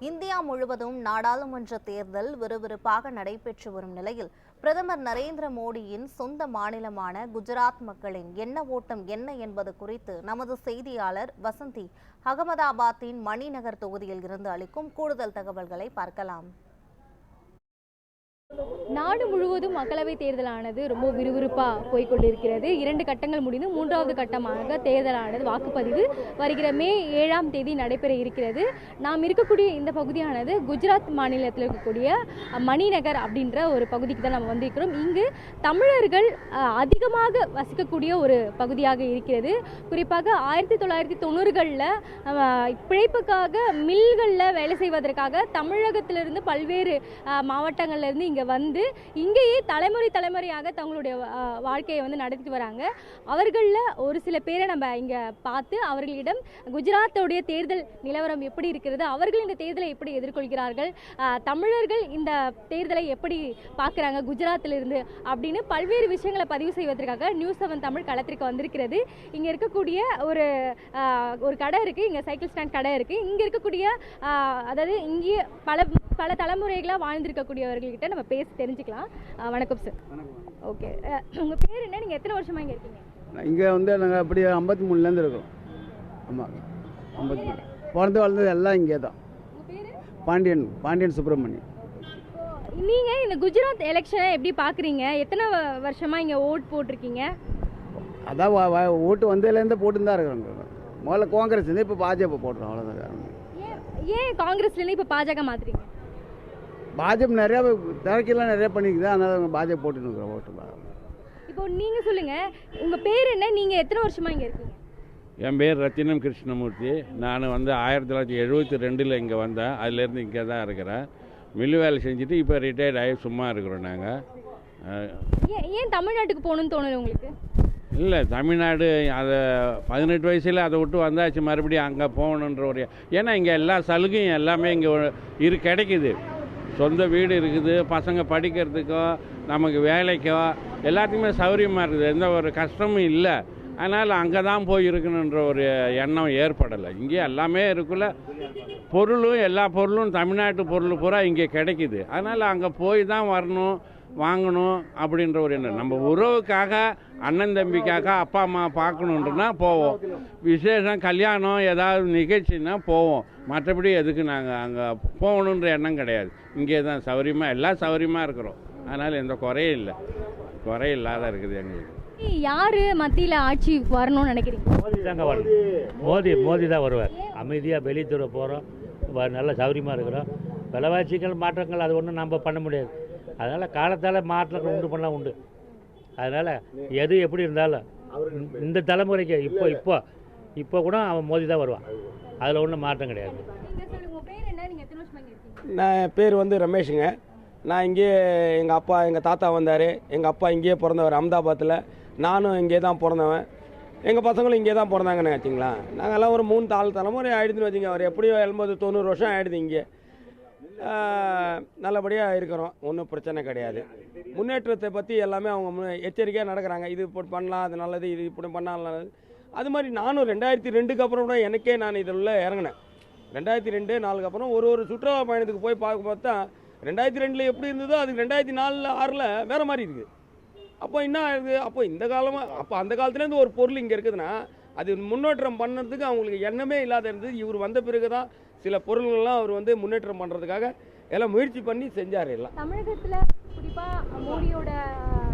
India முழுவதும் நாடாளுமன்ற தேர்தல் விறுவிறுப்பாக நடைபெற்று வரும் நிலையில் பிரதமர் நரேந்திர மோடியின் சொந்த மாநிலமான குஜராத் மக்களின் எண்ண ஓட்டம் என்ன என்பது குறித்து நமது செய்தியாளர் வசந்தி அகமதாபாத்தின் மணிநகர் தொகுதியில் இருந்து அளிக்கும் கூடுதல் தகவல்களை பார்க்கலாம். நாடு முழுவதும் மக்களவைத் தேர்தலானது ரொம்ப விறுவிறுப்பாக போய்க்கொண்டிருக்கிறது இரண்டு கட்டங்கள் முடிந்து மூன்றாவது கட்டமாக தேர்தலானது வாக்குப்பதிவு வருகிற மே ஏழாம் தேதி நடைபெற இருக்கிறது. நாம் இருக்கக்கூடிய இந்த பகுதியானது குஜராத் மாநிலத்தில் இருக்கக்கூடிய மணிநகர் அப்படின்ற ஒரு பகுதிக்கு தான் நம்ம வந்திருக்கிறோம். இங்கு தமிழர்கள் அதிகமாக வசிக்கக்கூடிய ஒரு பகுதியாக இருக்கிறது. குறிப்பாக ஆயிரத்தி தொள்ளாயிரத்தி தொண்ணூறுகளில் பிழைப்புக்காக மில்களில் வேலை செய்வதற்காக தமிழகத்திலிருந்து பல்வேறு அஹ், இருந்து இங்கே வந்து இங்கேயே தலைமுறை தலைமுறையாக தங்களுடைய வாழ்க்கையை வந்து நடத்திட்டு வராங்க. அவர்களில் ஒரு சில பேரை நம்ம இங்கே பார்த்து அவர்களிடம் குஜராத்தோடைய தேர்தல் நிலவரம் எப்படி இருக்கிறது அவர்கள் இந்த தேர்தலை எப்படி எதிர்கொள்கிறார்கள் தமிழர்கள் இந்த தேர்தலை எப்படி பார்க்குறாங்க குஜராத்திலிருந்து அப்படின்னு பல்வேறு விஷயங்களை பதிவு செய்வதற்காக நியூஸ் செவன் தமிழ் களத்திற்கு வந்திருக்கிறது. இங்கே இருக்கக்கூடிய ஒரு ஒரு கடை இருக்குது இங்கே சைக்கிள் ஸ்டாண்ட் கடை இருக்குது இங்கே இருக்கக்கூடிய அதாவது இங்கேயே பல பல தலைமுறைகளாக வாழ்ந்திருக்கக்கூடியவர்கள்கிட்ட நம்ம பேசி தெரிஞ்சுக்கலாம். வணக்கம் சார் ஓகே உங்கள் பேர் என்ன? நீங்கள் எத்தனை வருஷமா இங்கே இருக்கீங்க? இங்கே வந்து நாங்கள் அப்படி ஐம்பத்தி மூணுலேருந்து இருக்கோம். ஆமாம் ஐம்பத்தி மூணு. பிறந்து வளர்ந்தது எல்லாம் இங்கே தான். பாண்டியன் பாண்டியன் சுப்பிரமணியம் நீங்கள் இந்த குஜராத் எலெக்ஷனை எப்படி பார்க்குறீங்க எத்தனை வ- வருஷமா இங்கே ஓட் போட்டிருக்கீங்க? அதான் ஓட்டு வந்ததுலேருந்து போட்டுன்னு தான் இருக்கிறோங்க முதல்ல காங்கிரஸ் இப்போ பாஜக போட்டுறோம் அவ்வளோதான். ஏன் காங்கிரஸ்லேருந்து இப்போ பாஜக மாத்துறீங்க? பாஜக நிறையா திறக்கெல்லாம் நிறையா பண்ணிக்குது அதனால பாஜக போட்டுன்னு இருக்கிறோம் ஓட்டு இப்போ நீங்கள் சொல்லுங்கள் உங்கள் பேர் என்ன? நீங்கள் எத்தனை வருஷமா இங்கே இருக்கீங்க? என் பேர் ரத்தினம் கிருஷ்ணமூர்த்தி. நான் வந்து ஆயிரத்தி தொள்ளாயிரத்தி எழுபத்தி ரெண்டில் இங்கே வந்தேன். அதுலேருந்து இங்கே தான் இருக்கிறேன். மில்லு வேலை செஞ்சுட்டு இப்போ ரிட்டையர்ட் ஆகி சும்மா இருக்கிறோம் நாங்கள் ஏன் ஏன் தமிழ்நாட்டுக்கு போகணும்னு தோணுது உங்களுக்கு? இல்லை தமிழ்நாடு அதை பதினெட்டு வயசில் அதை விட்டு வந்தாச்சு மறுபடியும் அங்கே போகணுன்ற ஒரு ஏன்னா இங்கே எல்லா சலுகையும் எல்லாமே இங்கே இரு கிடைக்குது. சொந்த வீடு இருக்குது பசங்க படிக்கிறதுக்கோ நமக்கு வேலைக்கோ எல்லாத்துக்குமே சௌகரியமாக இருக்குது. எந்த ஒரு கஷ்டமும் இல்லை. அதனால் அங்கே தான் போய் இருக்கணுன்ற ஒரு எண்ணம் ஏற்படலை. இங்கே எல்லாமே இருக்குல்ல. பொருளும் எல்லா பொருளும் தமிழ்நாட்டு பொருள் பூரா இங்கே கிடைக்குது. அதனால் அங்கே போய் தான் வரணும். வாங்கணும் அப்படின்ற ஒரு எண்ணம். நம்ம உறவுக்காக அண்ணன் தம்பிக்காக அப்பா அம்மா பார்க்கணுன்றனா போவோம். விசேஷம் கல்யாணம் ஏதாவது நிகழ்ச்சின்னா போவோம். மற்றபடி எதுக்கு நாங்கள் அங்கே போகணுன்ற எண்ணம் கிடையாது. இங்கே தான் சௌகரியமாக எல்லாம் சௌகரியமாக இருக்கிறோம். அதனால் எந்த குறையும் இல்லை. குறை இல்லாத இருக்குது எங்களுக்கு. யார் மத்தியில் ஆட்சி வரணும்னு நினைக்கிறீங்க? மோடி தாங்க வரணும். மோடி மோடி தான் வருவார். அமைதியாக வெளித்துறை போகிறோம் நல்ல சௌகரியமாக இருக்கிறோம். விலைவாசிகள் மாற்றங்கள் அது ஒன்றும் நம்ம பண்ண முடியாது. அதனால் காலத்தால் மாற்றங்கள் உண்டு பண்ணால் உண்டு. அதனால் எது எப்படி இருந்தாலும் இந்த- இந்த தலைமுறைக்கு இப்போ இப்போ இப்போ கூட அவன் மோடி தான் வருவான். அதில் ஒன்றும் மாற்றம் கிடையாது. இங்கே நான் என் பேர் வந்து ரமேஷுங்க. நான் இங்கேயே எங்கள் அப்பா எங்கள் தாத்தா வந்தார். எங்கள் அப்பா இங்கேயே பிறந்தவர் அஹமதாபாத்தில் நானும் இங்கே தான் பிறந்தவன். எங்கள் பசங்களும் இங்கே தான் பிறந்தாங்கன்னு வச்சுங்களேன் நாங்கள்லாம் ஒரு மூணு தாள் தலைமுறை ஆயிடுதுன்னு வச்சுங்க அவர் எப்படியோ எண்பது தொண்ணூறு வருஷம் ஆயிடுது இங்கே. நல்லபடியாக இருக்கிறோம். ஒன்றும் பிரச்சனை கிடையாது. முன்னேற்றத்தை பற்றி எல்லாமே அவங்க எச்சரிக்கையாக நடக்கிறாங்க. இது இப்படி பண்ணலாம் அது நல்லது இது இப்படி பண்ணலாம் நல்லது. அது மாதிரி நானும் ரெண்டாயிரத்தி ரெண்டுக்கு அப்புறம் கூட எனக்கே நான் இதில் இறங்கினேன். ரெண்டாயிரத்தி ரெண்டு நாலுக்கு அப்புறம் ஒரு ஒரு சுற்றுலா பயணத்துக்கு போய் பார்க்க பார்த்தா ரெண்டாயிரத்தி ரெண்டில் எப்படி இருந்ததோ அதுக்கு ரெண்டாயிரத்தி நாலில் ஆறில் வேறு மாதிரி இருக்குது. அப்போ என்ன ஆகுது? அப்போ இந்த காலமாக அப்போ அந்த காலத்துலேருந்து ஒரு பொருள் இங்கே இருக்குதுன்னா அது முன்னேற்றம் பண்ணுறதுக்கு அவங்களுக்கு எண்ணமே இல்லாத இருந்தது. இவர் வந்த பிறகு தான் சில பொருள்கள்லாம் அவர் வந்து முன்னேற்றம் பண்ணுறதுக்காக எல்லாம் முயற்சி பண்ணி செஞ்சார் எல்லாம். தமிழகத்தில் குறிப்பாக மோடியோட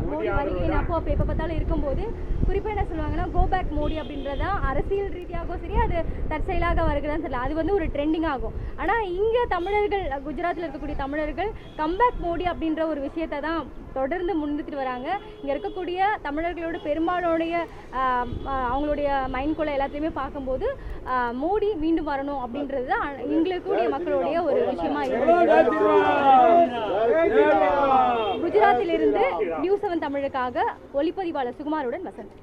மோடி வருகையின் அப்போ அப்போ எப்போ பார்த்தாலும் இருக்கும்போது குறிப்பாக என்ன சொல்லுவாங்கன்னா கோ பேக் மோடி அப்படின்றதா அரசியல் ரீதியாகவும் சரி அது தற்செயலாக வருகிறதான்னு தெரியல. அது வந்து ஒரு ட்ரெண்டிங் ஆகும். ஆனால் இங்கே தமிழர்கள் குஜராத்தில் இருக்கக்கூடிய தமிழர்கள் கம்பேக் மோடி அப்படின்ற ஒரு விஷயத்தை தான் தொடர்ந்து முன்னிறுத்திட்டு வராங்க. இங்கே இருக்கக்கூடிய தமிழர்களோட பெரும்பாலோடைய அவங்களுடைய மைண்ட் அவங்களுடைய எல்லாத்தையுமே பார்க்கும்போது மோடி மீண்டும் வரணும் அப்படின்றது தான் இங்கே மக்களுடைய ஒரு விஷயமா இருக்கு. குஜராத்திலிருந்து நியூஸ் செவன் தமிழுக்காக ஒளிப்பதிவாளர் சுகுமாருடன் வசந்த்.